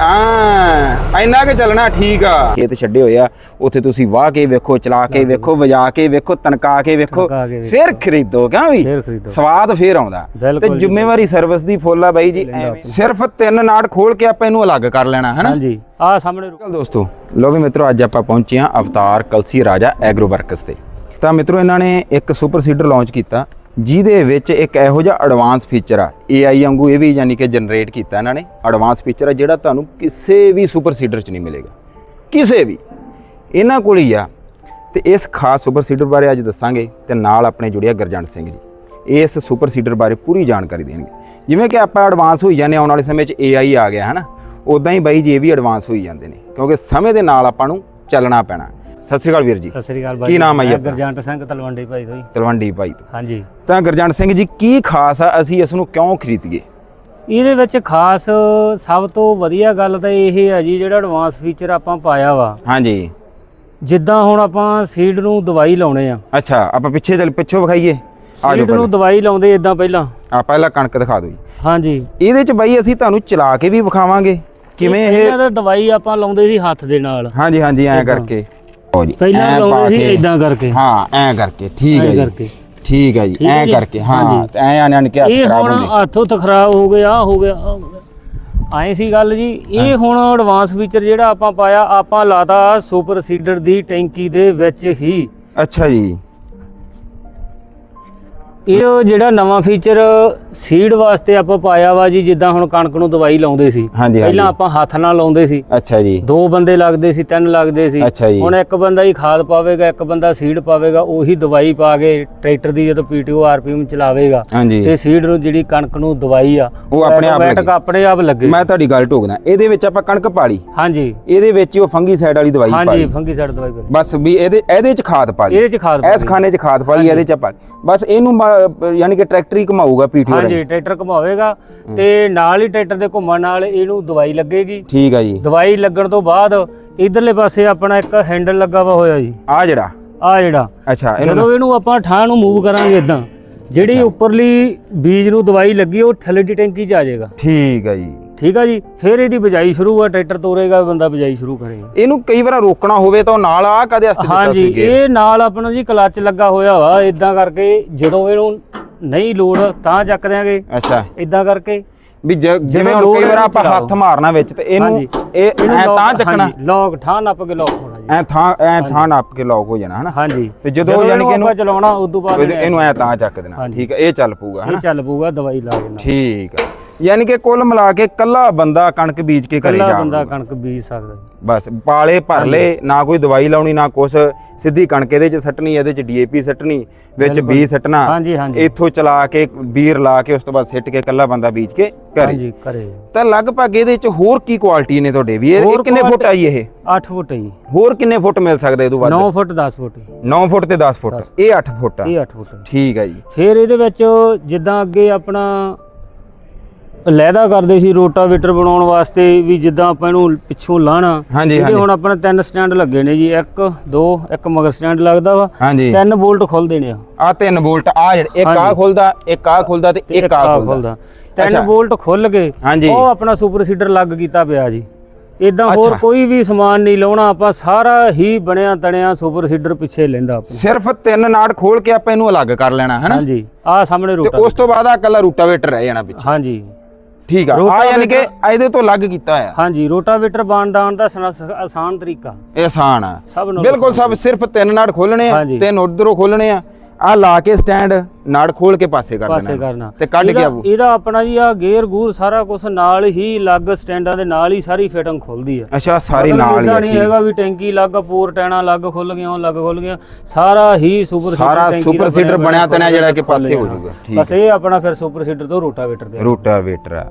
ਆ ਇੰਨਾ ਕਿ ਚੱਲਣਾ ਠੀਕ ਆ। ਖੇਤ ਛੱਡੇ ਹੋਏ ਆ ਉੱਥੇ ਤੁਸੀਂ ਵਾਹ ਕੇ ਵੇਖੋ ਚਲਾ ਕੇ ਵੇਖੋ ਵਜਾ ਕੇ ਵੇਖੋ ਤਨਕਾ ਕੇ ਵੇਖੋ। ਫਿਰ ਖਰੀਦੋ ਕਿਉਂ ਵੀ। ਸਵਾਦ ਫਿਰ ਆਉਂਦਾ। ਤੇ ਜ਼ਿੰਮੇਵਾਰੀ ਸਰਵਿਸ ਦੀ ਫੁੱਲ ਆ ਬਾਈ ਜੀ। ਸਿਰਫ ਤਿੰਨ ਨਾੜ ਖੋਲ ਕੇ ਆਪਾਂ ਇਹਨੂੰ ਅਲੱਗ ਕਰ ਲੈਣਾ ਹੈ ਨਾ ਹਾਂਜੀ ਆ ਸਾਹਮਣੇ ਰੁਕ- ਦੋਸਤੋ ਲੋ ਵੀ ਮਿੱਤਰੋ ਅੱਜ ਆਪਾਂ ਪਹੁੰਚੇ ਹਾਂ ਅਵਤਾਰ ਕਲਸੀ ਰਾਜਾ ਐਗਰੋ ਵਰਕਸ ਤੇ। ਤਾਂ ਮਿੱਤਰੋ ਇਹਨਾਂ ਨੇ ਇੱਕ ਸੁਪਰ ਸੀਡਰ ਲਾਂਚ ਕੀਤਾ। ਜਿਹਦੇ ਵਿੱਚ ਇੱਕ ਇਹੋ ਜਿਹਾ ਐਡਵਾਂਸ ਫੀਚਰ ਆ। AI ਵਾਂਗੂ ਇਹ ਵੀ ਯਾਨੀ ਕਿ ਜਨਰੇਟ ਕੀਤਾ ਇਹਨਾਂ ਨੇ। ਐਡਵਾਂਸ ਫੀਚਰ ਆ ਜਿਹੜਾ ਤੁਹਾਨੂੰ ਕਿਸੇ ਵੀ ਸੁਪਰ ਸੀਡਰ 'ਚ ਨਹੀਂ ਮਿਲੇਗਾ। ਕਿਸੇ ਵੀ। ਇਹਨਾਂ ਕੋਲ ਹੀ ਆ। ਤੇ ਇਸ ਖਾਸ ਸੁਪਰ ਸੀਡਰ ਬਾਰੇ ਅੱਜ ਦੱਸਾਂਗੇ ਤੇ ਨਾਲ ਆਪਣੇ ਜੁੜਿਆ ਗਰਜੰਟ ਸਿੰਘ ਜੀ। ਇਸ ਸੁਪਰ ਸੀਡਰ ਬਾਰੇ ਪੂਰੀ ਜਾਣਕਾਰੀ ਦੇਣਗੇ। ਜਿਵੇਂ ਕਿ ਆਪਾਂ ਐਡਵਾਂਸ ਹੋਈ ਜਾਂਦੇ ਹਾਂ, ਆਉਣ ਵਾਲੇ ਸਮੇਂ 'ਚ AI ਆ ਗਿਆ ਹੈ ਨਾ ਉਦਾਂ ਹੀ ਬਾਈ ਜੀ ਇਹ ਵੀ ਐਡਵਾਂਸ ਹੋਈ ਜਾਂਦੇ ਨੇ। ਕਿਉਂਕਿ ਸਮੇਂ ਦੇ ਨਾਲ ਆਪਾਂ ਨੂੰ ਚੱਲਣਾ ਪੈਣਾ। ਸਤਿ ਸ਼੍ਰੀ ਅਕਾਲ ਵੀਰ ਜੀ। ਸਤਿ ਸ੍ਰੀ ਅਕਾਲ ਕੀ ਨਾਮ ਹੈ ਜੀ ਆਪਣਾ? ਗੁਰਜੰਟ ਸਿੰਘ ਤਲਵੰਡੀ ਭਾਈ ਤੋਂ ਜੀ। ਤਲਵੰਡੀ ਭਾਈ ਤੋਂ। ਹਾਂਜੀ। ਤਾਂ ਗਰਜੰਟ ਸਿੰਘ ਜੀ ਕੀ ਖਾਸ ਆ? ਅਸੀਂ ਇਸ ਨੂੰ ਕਿਉਂ ਖਰੀਦੀਏ? ਇਹਦੇ ਵਿੱਚ ਖਾਸ ਸਭ ਤੋਂ ਵਧੀਆ ਗੱਲ ਤਾਂ ਇਹ ਹੈ ਜੀ ਜਿਹੜਾ ਐਡਵਾਂਸ ਫੀਚਰ ਆਪਾਂ ਪਾਇਆ ਵਾ। ਹਾਂਜੀ। ਜਿੱਦਾਂ ਹੁਣ ਆਪਾਂ ਸੀਡ ਨੂੰ ਦਵਾਈ ਲਾਉਣੇ ਆ। ਅੱਛਾ ਆਪਾਂ ਪਿੱਛੇ ਚੱਲ ਪਿੱਛੋਂ ਵਿਖਾਈਏ। ਆ ਜਾਓ ਸੀਡ ਨੂੰ ਦਵਾਈ ਲਾਉਂਦੇ ਇਦਾਂ ਪਹਿਲਾਂ। ਆ ਪਹਿਲਾਂ ਕਣਕ ਦਿਖਾ ਦਿਓ ਜੀ। ਹਾਂਜੀ। ਇਹਦੇ ਚ ਬਾਈ ਅਸੀਂ ਤੁਹਾਨੂੰ ਚਲਾ ਕੇ ਵੀ ਵਿਖਾਵਾਂਗੇ। ਕਿਵੇਂ ਇਹ ਪਹਿਲਾਂ ਤਾਂ ਦਵਾਈ ਆਪਾਂ ਲਾਉਂਦੇ ਸੀ ਹੱਥ ਦੇ ਨਾਲ। ਹਾਂਜੀ ਹਾਂਜੀ ਐਂ ਕਰਕੇ। ਲਓ ਜੀ ਪਹਿਲਾਂ ਐਂ ਪਾ ਲਾਉਂਦੇ ਸੀ ਕੇ। ਇਦਾਂ ਕਰਕੇ ਹਾਂ ਐਂ ਕਰਕੇ ਠੀਕ ਹੈ ਐਂ ਜੀ ਕਰਕੇ ਠੀਕ ਹੈ ਜੀ ਠੀਕ ਹੈ ਐਂ ਜੀ? ਕਰਕੇ ਹਾਂ ਹਾਂਜੀ। ਤੇ ਐਂ ਆਣ ਕੇ ਹੱਥ ਇਹ ਖਰਾਬ ਹੁਣ ਹੁੰਦੇ ਹੱਥੋਂ ਤਾਂ ਖਰਾਬ ਹੋ ਗਿਆ ਆ ਹੋ ਗਿਆ ਆਹ ਹੋ ਗਿਆ। ਸੀ ਗੱਲ ਜੀ ਇਹ ਹੁਣ ਐਡਵਾਂਸ ਫੀਚਰ ਜਿਹੜਾ ਆਪਾਂ ਪਾਇਆ ਆਪਾਂ ਲਾਤਾ ਸੁਪਰ ਸੀਡਰ ਦੀ ਟੈਂਕੀ ਦੇ ਵਿੱਚ ਹੀ ਅੱਛਾ ਜੀ ਇਹ ਜਿਹੜਾ ਨਵਾਂ ਫੀਚਰ ਸੀਡ ਵਾਸਤੇ ਆਪਾਂ ਪਾਇਆ ਵਾ ਜੀ ਜਿੱਦਾਂ ਹੁਣ ਕਣਕ ਨੂੰ ਦਵਾਈ ਲਾਉਂਦੇ ਸੀ। ਪਹਿਲਾਂ ਆਪਾਂ ਹੱਥ ਨਾਲ ਲਾਉਂਦੇ ਸੀ। ਅੱਛਾ ਜੀ। ਦੋ ਬੰਦੇ ਲੱਗਦੇ ਸੀ ਤਿੰਨ ਲੱਗਦੇ ਸੀ। ਹੁਣ ਇੱਕ ਬੰਦਾ ਹੀ ਖਾਦ ਪਾਵੇਗਾ ਇੱਕ ਬੰਦਾ ਸੀਡ ਪਾਵੇਗਾ ਉਹੀ ਦਵਾਈ ਪਾ ਕੇ ਟਰੈਕਟਰ ਦੀ ਜਦੋਂ ਪੀਟੀਓ ਆਰਪੀਐਮ ਚਲਾਵੇਗਾ ਤੇ ਸੀਡ ਨੂੰ ਜਿਹੜੀ ਕਣਕ ਨੂੰ ਦਵਾਈ ਆ ਉਹ ਆਪਣੇ ਆਪ ਲੱਗੇ। ਆਪਣੇ ਆਪ ਲੱਗੇ। ਮੈਂ ਤੁਹਾਡੀ ਗੱਲ ਟੋਕਦਾ ਇਹਦੇ ਵਿੱਚ ਆਪਾਂ ਕਣਕ ਪਾ ਲਈ ਹਾਂਜੀ। ਇਹਦੇ ਵਿੱਚ ਉਹ ਫੰਗੀਸਾਈਡ ਵਾਲੀ ਦਵਾਈ ਪਾ ਹਾਂਜੀ ਲਈ ਫੰਗੀ ਸਾਈਡ ਦਵਾਈ ਬਸ ਵੀ ਇਹਦੇ ਇਹਦੇ ਚ ਖਾਦ ਪਾ ਲਈ ਇਹਦੇ ਚ ਖਾਦ ਪਾ ਇਸ ਖਾਨੇ ਚ ਖਾਦ ਪਾ ਲਈ ਇਹਦੇ ਚ ਪਾ ਲਈ ਬਸ ਇਹਨੂੰ ਯਾਨੀ ਕਿ ਟਰੈਕਟਰ ਹੀ ਘਮਾਊਗਾ ਪੀਟੀਓ ਹਾਂਜੀ ਟਰੈਕਟਰ ਘੁਮਾਵੇਗਾ ਤੇ ਨਾਲ ਹੀ ਟਰੈਕਟਰ ਦੇ ਘੁੰਮਣ ਨਾਲ ਇਹਨੂੰ ਦਵਾਈ ਲੱਗੇਗੀ। ਠੀਕ ਆ ਜੀ। ਦਵਾਈ ਲੱਗਣ ਤੋਂ ਬਾਅਦ ਇਧਰਲੇ ਪਾਸੇ ਆਪਣਾ ਇੱਕ ਹੈਂਡਲ ਲੱਗਾ ਵਾ ਹੋਇਆ ਜੀ। ਆ ਜਿਹੜਾ? ਆ ਜਿਹੜਾ। ਅੱਛਾ ਇਹਨੂੰ ਜਦੋਂ ਇਹਨੂੰ ਆਪਾਂ ਠਾਹ ਨੂੰ ਮੂਵ ਕਰਾਂਗੇ ਇਦਾਂ ਜਿਹੜੀ ਉੱਪਰਲੀ ਬੀਜ ਨੂੰ ਦਵਾਈ ਲੱਗੀ ਉਹ ਥੱਲੇ ਦੀ ਟੈਂਕੀ 'ਚ ਆ ਜਾਏਗਾ। ਠੀਕ ਆ ਜੀ। ਠੀਕ ਆ ਜੀ ਫਿਰ ਇਹਦੀ ਬਿਜਾਈ ਸ਼ੁਰੂ ਆ ਟਰੈਕਟਰ ਤੋਰੇਗਾ ਬੰਦਾ ਬਿਜਾਈ ਸ਼ੁਰੂ ਕਰੇਗਾ ਇਹਨੂੰ ਕਈ ਵਾਰ ਰੋਕਣਾ ਹੋਵੇ ਤਾਂ ਨਾਲ ਆ ਕਦੇ ਵਾਸਤੇ ਦਿੱਤਾ ਸੀ? ਇਹ? ਨਾਲ ਆਪਣਾ ਜੀ ਕਲੱਚ ਲੱਗਾ ਹੋਇਆ ਵਾ ਇਦਾਂ ਕਰਕੇ ਜਦੋਂ ਇਹਨੂੰ ਨਹੀਂ ਲੋਡ ਤਾਂ ਚੱਕ ਦਿਆਂਗੇ। ਅੱਛਾ। ਇਦਾਂ ਕਰਕੇ ਵੀ ਜਿਵੇਂ ਹੁਣ ਲੋੜ ਕਈ ਵਾਰ ਆਪਾਂ। ਹੱਥ ਮਾਰਨਾ ਵਿੱਚ ਤੇ ਇਹਨੂੰ। ਇਹ ਐ ਤਾਂ ਚੱਕਣਾ। lock ਠਾਹ ਨੱਪ ਕੇ ਲੋਕ ਹੋਣਾ ਜੀ। ਐ ਥਾਂ ਐ ਥਾਂ ਨੱਪ ਕੇ ਲੌਕ ਹੋ ਜਾਣਾ ਹਨਾ? ਹਾਂਜੀ। ਤੇ ਜਦੋਂ ਯਾਨੀ ਕਿ ਆਪਾਂ ਇਹਨੂੰ ਚਲਾਉਣਾ ਉਸ ਤੋਂ ਬਾਅਦ ਇਹਨੂੰ ਐ ਤਾਂ ਚੱਕ ਦੇਣਾ। ਠੀਕ ਹੈ ਇਹ ਚੱਲ ਪੂਗਾ ਇਹ ਹਨਾ? ਚੱਲ ਪਊਗਾ ਦਵਾਈ ਲਾ ਨਾਲ ਠੀਕ ਹੈ ਯਾਨੀ ਕਿ ਕੁੱਲ ਮਿਲਾ ਕੇ ਕੱਲਾ ਬੰਦਾ ਕਣਕ ਬੀਜ ਕੇ ਘਰੇ ਕੱਲਾ ਜਾ ਬੰਦਾ ਕਣਕ ਬੀਜ ਸਕਦਾ। ਬਸ ਪਾਲੇ ਭਰ ਲੇ ਨਾ ਕੋਈ ਦਵਾਈ ਲਾਉਣੀ ਨਾ ਕੁਛ। ਸਿੱਧੀ ਕਣਕ ਇਹਦੇ ਚ ਸੱਟਣੀ ਇਹਦੇ ਚ ਡੀਏਪੀ ਸੱਟਣੀ ਵਿੱਚ ਬੀਜ ਸੱਟਣਾ। ਹਾਂਜੀ ਹਾਂਜੀ। ਇੱਥੋਂ ਚਲਾ ਕੇ ਬੀਰ ਲਾ ਕੇ ਉਸ ਤੋਂ ਬਾਅਦ ਸਿੱਟ ਕੇ ਕੱਲਾ ਬੰਦਾ ਬੀਜ ਕੇ ਘਰੇ। ਹਾਂਜੀ ਕਰੇ ਤਾਂ ਲਗਭਗ ਇਹਦੇ ਚ ਹੋਰ ਕੀ ਕੁਆਲਿਟੀ ਨੇ ਤੁਹਾਡੇ ਵੀ? ਇਹ ਇਹ ਕਿੰਨੇ ਫੁੱਟ ਆਈ ਇਹ? 8 ਫੁੱਟ ਜੀ। ਹੋਰ ਕਿੰਨੇ ਫੁੱਟ ਮਿਲ ਸਕਦੇ ਇਹਦੋਂ ਵੱਧ? 9 ਫੁੱਟ 10 ਫੁੱਟ ਜੀ। 9 ਫੁੱਟ ਤੇ 10 ਫੁੱਟ। ਇਹ 8 ਫੁੱਟ ਆ। ਇਹ 8 ਫੁੱਟ। ਠੀਕ ਹੈ ਜੀ। ਫਿਰ ਇਹਦੇ ਵਿੱਚ ਜਿੱਦਾਂ ਅੱਗੇ ਆਪਣਾ ਲਹਿਦਾ ਕਰਦੇ ਸੀ ਰੋਟਾਵੇਟਰ ਬਣਾਉਣ ਵਾਸਤੇ ਵੀ ਜਿੱਦਾਂ ਆਪਾਂ ਇਹਨੂੰ ਪਿੱਛੋਂ ਲਾਣਾ। ਹਾਂਜੀ ਹੁਣ ਆਪਣੇ ਤਿੰਨ ਸਟੈਂਡ ਲੱਗੇ ਨੇ ਜੀ ਇੱਕ ਦੋ ਇੱਕ ਮਗਰ ਸਟੈਂਡ ਲੱਗਦਾ ਵਾ। ਹਾਂਜੀ। ਤਿੰਨ ਬੋਲਟ ਖੁੱਲਦੇ ਨੇ ਆ ਆ 3 ਵੋਲਟ ਆ ਜਿਹੜੇ ਇੱਕ ਆ ਖੁੱਲਦਾ ਇੱਕ ਆ ਖੁੱਲਦਾ ਤੇ ਇੱਕ ਆ ਖੁੱਲਦਾ। ਤਿੰਨ ਬੋਲਟ ਖੁੱਲ ਗਏ ਉਹ ਆਪਣਾ ਸੁਪਰ ਸੀਡਰ ਲੱਗ ਕੀਤਾ ਪਿਆ ਜੀ। ਇਦਾਂ ਹੋਰ ਕੋਈ ਵੀ ਸਮਾਨ ਨਹੀਂ ਲਾਉਣਾ ਆਪਾਂ ਸਾਰਾ ਹੀ ਬਣਿਆ ਤਣਿਆ ਸੁਪਰ ਸੀਡਰ ਪਿੱਛੇ ਲੈਂਦਾ ਆਪਾਂ ਸਿਰਫ ਤਿੰਨ ਨਾੜ ਖੋਲ ਕੇ ਆਪਾਂ ਇਹਨੂੰ ਅਲੱਗ ਕਰ ਲੈਣਾ ਹੈ ਨਾ ਹਾਂਜੀ। ਆਹ ਸਾਹਮਣੇ ਤੇ ਰੋਟਾ ਉਸ ਤੋਂ ਬਾਅਦ ਆ ਕੱਲਾ ਰੂਟਾਵੇਟਰ ਰਹਿ ਜਾਣਾ ਪਿੱਛੇ। ਹਾਂਜੀ। ਠੀਕ ਆ। ਆ ਯਾਨੀ ਕਿ ਇਹਦੇ ਤੋਂ ਅਲੱਗ ਕੀਤਾ ਹੋਇਆ। ਹਾਂਜੀ ਰੋਟਾਵੇਟਰ ਬਾਣਦਾਨ ਦਾ ਸਨ- ਆਸਾਨ ਤਰੀਕਾ। ਇਹ ਆਸਾਨ ਆ। ਬਿਲਕੁਲ ਸਭ ਸਿਰਫ ਤਿੰਨ ਨਾੜ ਖੋਲਣੇ ਆ। ਤਿੰਨ ਉਧਰੋਂ ਖੋਲਣੇ ਆ। ਆ ਲਾ ਕੇ ਸਟੈਂਡ ਨਾੜ ਖੋਲ ਕੇ ਪਾਸੇ ਕਰ ਪਾਸੇ ਦੇਣਾ। ਕਰਨਾ। ਤੇ ਕੱਢ ਇਹਦਾ- ਆਵੋ। ਇਹਦਾ ਆਪਣਾ ਜੀ ਆ ਗੇਅਰ ਗੂਰ ਸਾਰਾ ਕੁਝ ਨਾਲ ਹੀ ਲੱਗ ਸਟੈਂਡਾਂ ਦੇ ਨਾਲ ਹੀ ਸਾਰੀ ਫਿਟਿੰਗ ਖੁੱਲਦੀ ਆ। ਅੱਛਾ ਸਾਰੀ ਮਤਲਬ ਨਾਲ ਹੀ ਨਹੀਂ ਠੀਕ। ਹੈਗਾ ਵੀ ਟੈਂਕੀ ਲੱਗ ਪੋਰ ਟੈਣਾ ਲੱਗ ਖੁੱਲ ਗਿਆ ਉਹ ਲੱਗ ਖੁੱਲ ਗਿਆ। ਸਾਰਾ ਹੀ ਸੁਪਰ ਸਾਰਾ ਸੁਪਰ ਸੀਡਰ ਬਣਿਆ ਤਣਿਆ ਜਿਹੜਾ ਕਿ ਪਾਸੇ ਹੋ। ਜਾਊਗਾ ਠੀਕ ਬਸ ਇਹ ਆਪਣਾ ਫਿਰ ਸੁਪਰ ਸੀਡਰ ਤੋਂ ਰੋਟਾਵੇਟਰ ਦੇ ਰੂਟਾਵੇਟਰ ਆ।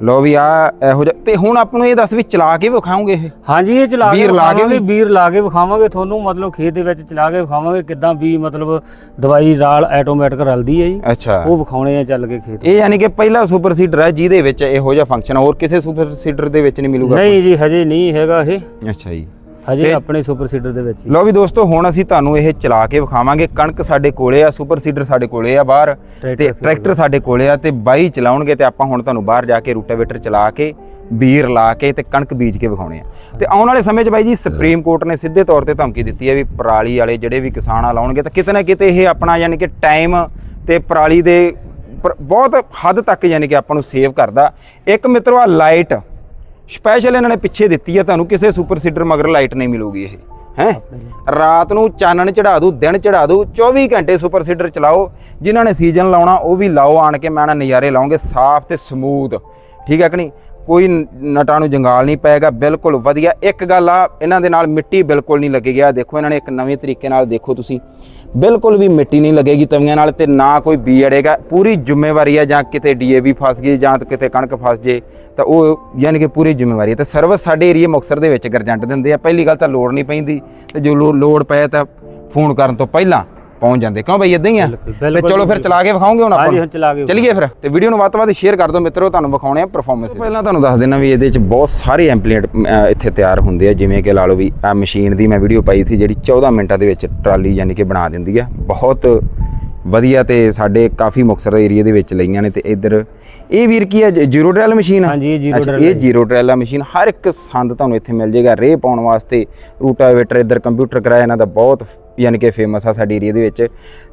ਲੋ ਵੀ ਆ ਇਹੋ ਜਿਹਾ ਤੇ ਹੁਣ ਆਪਾਂ ਨੂੰ ਇਹ ਦੱਸ ਵੀ ਚਲਾ ਕੇ ਵਿਖਾਉਂਗੇ ਇਹ? ਹਾਂਜੀ ਇਹ ਚਲਾ ਕੇ ਬੀਰ ਲਾ ਕੇ ਵਿਖਾਵਾਂਗੇ ਬੀਰ ਲਾ ਕੇ ਵਿਖਾਵਾਂਗੇ ਤੁਹਾਨੂੰ ਮਤਲਬ ਖੇਤ ਦੇ ਵਿੱਚ ਚਲਾ ਕੇ ਵਿਖਾਵਾਂਗੇ ਕਿੱਦਾਂ ਵੀ ਮਤਲਬ ਦਵਾਈ ਨਾਲ ਆਟੋਮੈਟਿਕ ਰਲਦੀ ਹੈ ਜੀ। ਅੱਛਾ। ਉਹ ਵਿਖਾਉਣੇ ਆ ਚੱਲ ਕੇ ਖੇਤ। ਇਹ ਯਾਨੀ ਕਿ ਪਹਿਲਾ ਸੁਪਰ ਸੀਡਰ ਹੈ ਜਿਹਦੇ ਵਿੱਚ ਇਹੋ ਜਿਹਾ ਫੰਕਸ਼ਨ ਹੋਰ ਕਿਸੇ ਸੁਪਰ ਸੀਡਰ ਦੇ ਵਿੱਚ ਨਹੀਂ ਮਿਲੂਗਾ ਨਹੀਂ ਜੀ ਹਜੇ ਨਹੀਂ ਹੈਗਾ ਇਹ। ਅੱਛਾ ਜੀ। ਹਜੇ ਤੇ- ਆਪਣੇ ਸੁਪਰ ਸੀਡਰ ਦੇ ਵਿੱਚ ਹੀ। ਲਓ ਵੀ ਦੋਸਤੋ ਹੁਣ ਅਸੀਂ ਤੁਹਾਨੂੰ ਇਹ ਚਲਾ ਕੇ ਵਿਖਾਵਾਂਗੇ। ਕਣਕ ਸਾਡੇ ਕੋਲੇ ਆ ਸੁਪਰ ਸੀਡਰ ਸਾਡੇ ਕੋਲੇ ਆ ਬਾਹਰ ਤੇ ਟਰੈਕਟਰ ਟਰੈਕਟਰ ਸਾਡੇ ਕੋਲੇ ਆ ਤੇ ਬਾਈ ਚਲਾਉਣਗੇ ਤੇ ਆਪਾਂ ਹੁਣ ਤੁਹਾਨੂੰ ਬਾਹਰ ਜਾ ਕੇ ਰੂਟਾਵੇਟਰ ਚਲਾ ਕੇ ਬੀਰ ਲਾ ਕੇ ਤੇ ਕਣਕ ਬੀਜ ਕੇ ਵਿਖਾਉਣੇ ਆ। ਤੇ ਆਉਣ ਵਾਲੇ ਸਮੇਂ 'ਚ ਬਾਈ ਜੀ ਸੁਪਰੀਮ ਕੋਰਟ ਨੇ ਸਿੱਧੇ ਤੌਰ ਤੇ ਧਮਕੀ ਦਿੱਤੀ ਹੈ ਵੀ ਪਰਾਲੀ ਵਾਲੇ ਜਿਹੜੇ ਵੀ ਕਿਸਾਨ ਆ ਲਾਉਣਗੇ ਤਾਂ ਕਿਤੇ ਨਾ ਕਿਤੇ ਇਹ ਆਪਣਾ ਯਾਨੀ ਕਿ ਟਾਈਮ ਤੇ ਪਰਾਲੀ ਦੇ ਪਰ- ਬਹੁਤ ਹੱਦ ਤੱਕ ਯਾਨੀ ਕਿ ਆਪਾਂ ਨੂੰ ਸੇਵ ਕਰਦਾ। ਇੱਕ ਮਿੱਤਰੋ ਆ ਲਾਈਟ ਸਪੈਸ਼ਲ ਇਹਨਾਂ ਨੇ ਪਿੱਛੇ ਦਿੱਤੀ ਹੈ ਤੁਹਾਨੂੰ ਕਿਸੇ ਸੁਪਰ ਸੀਡਰ ਮਗਰ ਲਾਈਟ ਨਹੀਂ ਮਿਲੂਗੀ ਇਹ ਹੈ? ਰਾਤ ਨੂੰ ਚਾਨਣ ਚੜਾ ਦੂ ਦਿਨ ਚੜਾ ਦੂ 24 ਘੰਟੇ ਸੁਪਰ ਸੀਡਰ ਚਲਾਓ ਜਿਨ੍ਹਾਂ ਨੇ ਸੀਜ਼ਨ ਲਾਉਣਾ ਉਹ ਵੀ ਲਾਓ ਆਣ ਕੇ ਮੈਂ ਨਾ ਨਜ਼ਾਰੇ ਲਾਉਂਗੇ ਸਾਫ਼ ਤੇ ਸਮੂਥ ਠੀਕ ਹੈ ਕਿ ਨਹੀਂ? ਕੋਈ ਨਟਾਂ ਨੂੰ ਜੰਗਾਲ ਨਹੀਂ ਪਏਗਾ, ਬਿਲਕੁਲ ਵਧੀਆ। ਇੱਕ ਗੱਲ ਆ, ਇਹਨਾਂ ਦੇ ਨਾਲ ਮਿੱਟੀ ਬਿਲਕੁਲ ਨਹੀਂ ਲੱਗੇਗੀ। ਆ ਦੇਖੋ ਇਹਨਾਂ ਨੇ ਇੱਕ ਨਵੇਂ ਤਰੀਕੇ ਨਾਲ ਦੇਖੋ ਤੁਸੀਂ। ਬਿਲਕੁਲ ਵੀ ਮਿੱਟੀ ਨਹੀਂ ਲੱਗੇਗੀ ਤਵੀਆਂ ਨਾਲ ਤੇ ਨਾ ਕੋਈ ਬੀ ਅੜੇਗਾ। ਪੂਰੀ ਜ਼ਿੰਮੇਵਾਰੀ ਆ ਜਾਂ ਕਿਤੇ ਡੀਏਵੀ ਫਸ ਗਈ ਜਾਂ ਕਿਤੇ ਕਣਕ ਫਸ ਜੇ, ਤਾਂ ਉਹ ਯਾਨੀ ਕਿ ਪੂਰੀ ਜ਼ਿੰਮੇਵਾਰੀ ਹੈ ਤੇ ਸਰਵਿਸ ਸਾਡੇ ਏਰੀਆ ਮੁਕਤਸਰ ਦੇ ਵਿੱਚ ਗਰਜੰਟ ਦਿੰਦੇ ਆ। ਪਹਿਲੀ ਗੱਲ ਤਾਂ ਲੋੜ ਨਹੀਂ ਪੈਂਦੀ। ਤੇ ਜੋ ਲੋੜ ਪਏ ਤਾਂ ਫੋਨ ਕਰਨ ਤੋਂ ਪਹਿਲਾਂ ਪਹੁੰਚ ਜਾਂਦੇ। ਕਿਉਂ ਬਈ ਇਦਾਂ ਹੀ ਆ? ਤੇ ਚਲੋ ਫਿਰ ਚਲਾ ਕੇ ਵਿਖਾਉਂਗੇ ਹੁਣ ਆਪਾਂ ਹਾਂਜੀ ਨੂੰ? ਹੁਣ ਚਲਾ ਕੇ ਚਲਿਏ ਫਿਰ ਤੇ ਵੀਡੀਓ ਨੂੰ ਵੱਧ ਤੋਂ ਵੱਧ ਸ਼ੇਅਰ ਕਰ ਦਿਓ ਮਿੱਤਰੋ ਤੁਹਾਨੂੰ ਵਿਖਾਉਣੇ ਆ ਪਰਫਾਰਮੈਂਸ ਪਹਿਲਾਂ ਤੁਹਾਨੂੰ ਦੱਸ ਦੇਣਾ ਵੀ ਇਹਦੇ ਵਿੱਚ ਬਹੁਤ ਸਾਰੇ ਐਂਪਲੀਏਟ ਇੱਥੇ ਤਿਆਰ ਹੁੰਦੇ ਆ। ਜਿਵੇਂ ਕਿ ਲਾ ਲਓ ਵੀ ਆ ਮਸ਼ੀਨ ਦੀ ਮੈਂ ਵੀਡੀਓ ਪਾਈ ਸੀ ਜਿਹੜੀ 14 ਮਿੰਟਾਂ ਦੇ ਵਿੱਚ ਟਰਾਲੀ ਯਾਨੀ ਕਿ ਬਣਾ ਦਿੰਦੀ ਆ। ਬਹੁਤ ਵਧੀਆ ਤੇ ਸਾਡੇ ਕਾਫੀ ਮੁਕਤਸਰ ਏਰੀਆ ਦੇ ਵਿੱਚ ਲਈਆਂ ਨੇ ਤੇ ਇੱਧਰ ਇਹ ਵੀਰ ਕੀ ਹੈ? ਜ਼ੀਰੋ ਡਰੈਲ ਮਸ਼ੀਨ ਹਾਂਜੀ, ਇਹ ਅੱਛਾ, drill ਇਹ। ਜ਼ੀਰੋ ਡਰੈਲ ਆ ਮਸ਼ੀਨ। ਹਰ ਇੱਕ ਸੰਦ ਤੁਹਾਨੂੰ ਇੱਥੇ ਮਿਲ ਜਾਏਗਾ ਰੇ ਪਾਉਣ ਵਾਸਤੇ ਰੂਟਾਵੇਟਰ ਇੱਧਰ ਕੰਪਿਊਟਰ ਕਰਾਇਆ ਇਹਨਾਂ ਦਾ ਬਹੁਤ ਯਾਨੀ ਕਿ ਫੇਮਸ ਆ ਸਾਡੇ ਏਰੀਆ ਦੇ ਵਿੱਚ।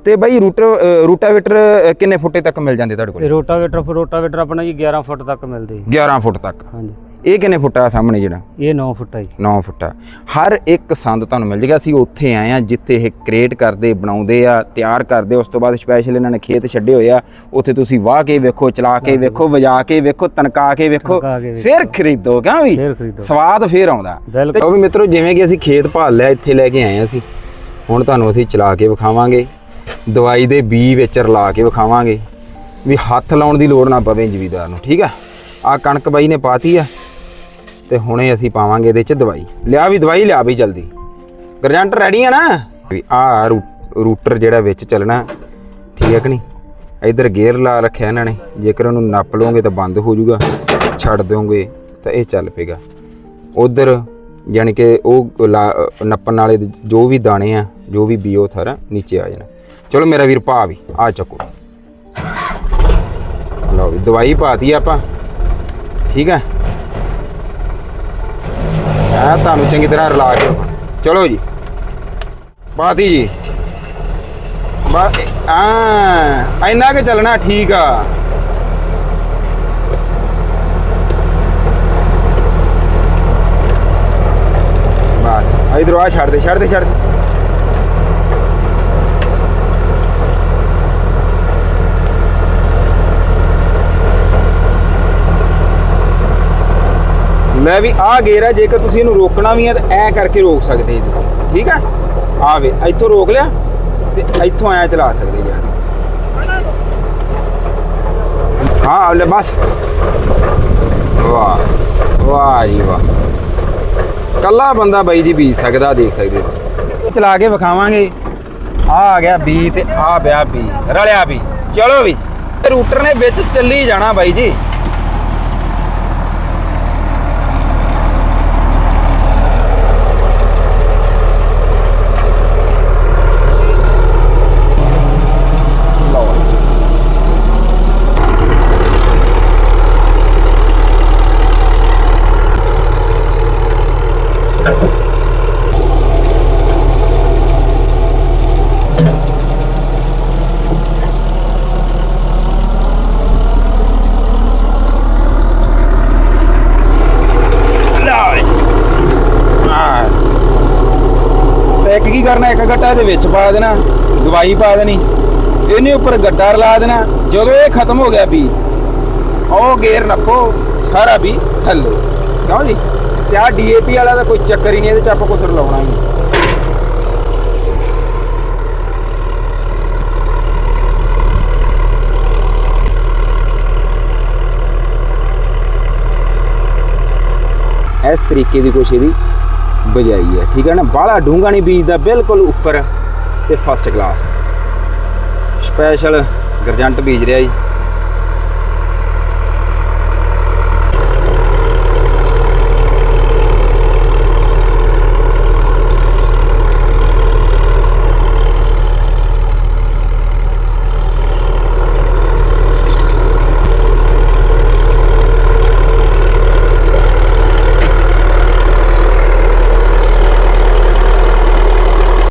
ਤੇ ਬਾਈ ਰੂਟਰ ਰੂਟਾਵੇਟਰ ਕਿੰਨੇ ਫੁੱਟੇ ਤੱਕ ਮਿਲ ਜਾਂਦੇ ਤੁਹਾਡੇ ਕੋਲ? ਰੋਟਾਵੇਟਰ ਰੋਟਾਵੇਟਰ ਆਪਣਾ ਜੀ 11 ਫੁੱਟ ਤੱਕ ਮਿਲਦੇ ਜੀ। 11 ਫੁੱਟ ਤੱਕ। ਹਾਂਜੀ। ਇਹ ਕਿੰਨੇ ਫੁੱਟ ਸਾਹਮਣੇ ਜਿਹੜਾ? ਇਹ 9 ਫੁੱਟ ਆ ਜੀ। 9 ਫੁੱਟ ਹਰ ਇੱਕ ਸੰਦ ਤੁਹਾਨੂੰ ਮਿਲ ਜਾਏਗਾ ਅਸੀਂ ਉੱਥੇ ਆਏ ਆ ਜਿੱਥੇ ਇਹ ਕ੍ਰੀਏਟ ਕਰਦੇ ਬਣਾਉਂਦੇ ਆ ਤਿਆਰ ਕਰਦੇ ਉਸ ਤੋਂ ਬਾਅਦ ਸਪੈਸ਼ਲ ਇਹਨਾਂ ਨੇ ਖੇਤ ਛੱਡੇ ਹੋਏ ਆ। ਉੱਥੇ ਤੁਸੀਂ ਵਾਹ ਕੇ ਵੇਖੋ ਚਲਾ ਕੇ ਵੇਖੋ ਵਜਾ ਕੇ ਵੇਖੋ ਤਨਕਾ ਕੇ ਵੇਖੋ। ਫਿਰ ਖਰੀਦੋ ਕਿਉਂ ਵੀ। ਸਵਾਦ ਫਿਰ ਆਉਂਦਾ। ਤੇ ਉਹ ਵੀ ਮਿੱਤਰੋ ਜਿਵੇਂ ਕਿ ਅਸੀਂ ਖੇਤ ਭਾਲ ਲਿਆ ਇੱਥੇ ਲੈ ਕੇ ਆਏ ਆ ਅਸੀਂ। ਹੁਣ ਤੁਹਾਨੂੰ ਅਸੀਂ ਚਲਾ ਕੇ ਵਿਖਾਵਾਂਗੇ। ਦਵਾਈ ਦੇ ਬੀ ਵਿੱਚ ਰਲਾ ਕੇ ਵਿਖਾਵਾਂਗੇ। ਵੀ ਹੱਥ ਲਾਉਣ ਦੀ ਲੋੜ ਨਾ ਪਵੇ ਜ਼ਿਮੀਦਾਰ ਨੂੰ ਠੀਕ ਆ? ਆ ਕਣਕ ਬਾਈ ਨੇ ਪਾਤੀ ਆ। ਤੇ ਹੁਣੇ ਅਸੀਂ ਪਾਵਾਂਗੇ ਇਹਦੇ ਚ ਦਵਾਈ। ਲਿਆ ਵੀ ਦਵਾਈ, ਲਿਆ ਵੀ ਜਲਦੀ। ਗਰਜੰਟ ਰੈਡੀ ਆ ਨਾ? ਵੀ ਆ ਰੂਟਰ ਜਿਹੜਾ ਵਿੱਚ ਚੱਲਣਾ। ਠੀਕ ਹੈ ਕਿ ਨਹੀਂ? ਇਧਰ ਗੇਅਰ ਲਾ ਰੱਖਿਆ ਇਹਨਾਂ ਨੇ। ਜੇਕਰ ਉਹਨੂੰ ਨੱਪ ਲਓਗੇ ਤਾਂ ਬੰਦ ਹੋ ਜਾਊਗਾ। ਛੱਡ ਦਿਓਗੇ ਤਾਂ ਇਹ ਚੱਲ ਪੇਗਾ ਉਧਰ ਯਾਨੀ ਕਿ ਉਹ ਲਾ- ਨੱਪਣ ਵਾਲੇ ਜੋ ਵੀ ਦਾਣੇ ਆ, ਜੋ ਵੀ ਬੀਓ ਥਰ ਨੀਚੇ ਆ ਜਾਣਾ। ਚਲੋ ਮੇਰਾ ਵੀਰ ਭਾ ਵੀ, ਆ ਚੱਕੋ। ਲਓ ਵੀ, ਦਵਾਈ ਪਾਤੀ ਆਪਾਂ। ਠੀਕ ਹੈ ਆ ਤੁਹਾਨੂੰ ਚੰਗੀ ਤਰ੍ਹਾਂ ਰਲਾ ਕੇ ਰੱਖਣਾ। ਚਲੋ ਜੀ। ਪਾਤੀ ਜੀ। ਬਾ ਆ ਇੰਨਾ ਕਿ ਚੱਲਣਾ, ਠੀਕ ਆ। ਬਸ, ਇਧਰੋਂ ਆ, ਛੱਡ ਦੇ ਛੱਡ ਦੇ ਛੱਡ ਦੇ। ਮੈਂ ਵੀ ਆ ਗੇਰ ਹੈ ਜੇਕਰ ਤੁਸੀਂ ਇਹਨੂੰ ਰੋਕਣਾ ਵੀ ਹੈ ਤਾਂ ਐ ਕਰਕੇ ਰੋਕ ਸਕਦੇ ਜੀ ਤੁਸੀਂ। ਠੀਕ ਹੈ ਆ ਵੇ, ਇੱਥੋਂ ਰੋਕ ਲਿਆ ਤੇ ਇੱਥੋਂ ਐ ਚਲਾ ਸਕਦੇ ਜੀ। ਹਾਂ, ਲੈ ਬਸ। ਵਾਹ ਵਾਹ ਜੀ ਵਾਹ। ਕੱਲਾ ਬੰਦਾ ਬਾਈ ਜੀ ਬੀਜ ਸਕਦਾ, ਦੇਖ ਸਕਦੇ ਚਲਾ ਕੇ ਵਿਖਾਵਾਂਗੇ। ਆ ਆ ਗਿਆ ਬੀ ਤੇ ਆ ਪਿਆ ਬੀ ਰਲਿਆ ਬੀ ਚਲੋ ਵੀ। ਰੂਟਰ ਨੇ ਵਿੱਚ ਚੱਲੀ ਜਾਣਾ ਬਾਈ ਜੀ ਹਾਂ। ਤੇ ਇੱਕ ਕੀ ਕਰਨਾ ਇੱਕ ਗੱਟਾ ਦੇ ਵਿੱਚ ਪਾ ਦੇਣਾ, ਦਵਾਈ ਪਾ ਦੇਣੀ, ਇਹਨੇ ਉੱਪਰ ਗੱਟਾ ਰਲਾ ਦੇਣਾ, ਜਦੋਂ ਇਹ ਖਤਮ ਹੋ ਗਿਆ ਵੀ ਉਹ ਗੇਰ ਨੱਪੋ, ਸਾਰਾ ਵੀ ਥੱਲੇ। ਕਿਉਂ ਜੀ? ਤੇ ਆ ਡੀਏਪੀ ਵਾਲਾ ਦਾ ਕੋਈ ਚੱਕਰ ਹੀ ਨਹੀਂ, ਇਹਦੇ ਚ ਆਪਾਂ ਕੁਛ ਰਲਾਉਣਾ ਹੀ ਨਹੀਂ। ਇਸ ਤਰੀਕੇ ਦੀ ਕੁਛ ਇਹਦੀ ਬਜਾਈ ਹੈ, ਠੀਕ ਹੈ ਨਾ? ਬਾਹਲਾ ਡੂੰਘਾ ਨਹੀਂ ਬੀਜਦਾ, ਬਿਲਕੁਲ ਉੱਪਰ ਤੇ ਫਸਟ ਕਲਾਸ ਸਪੈਸ਼ਲ ਗਰਜੰਟ ਬੀਜ ਰਿਹਾ ਜੀ।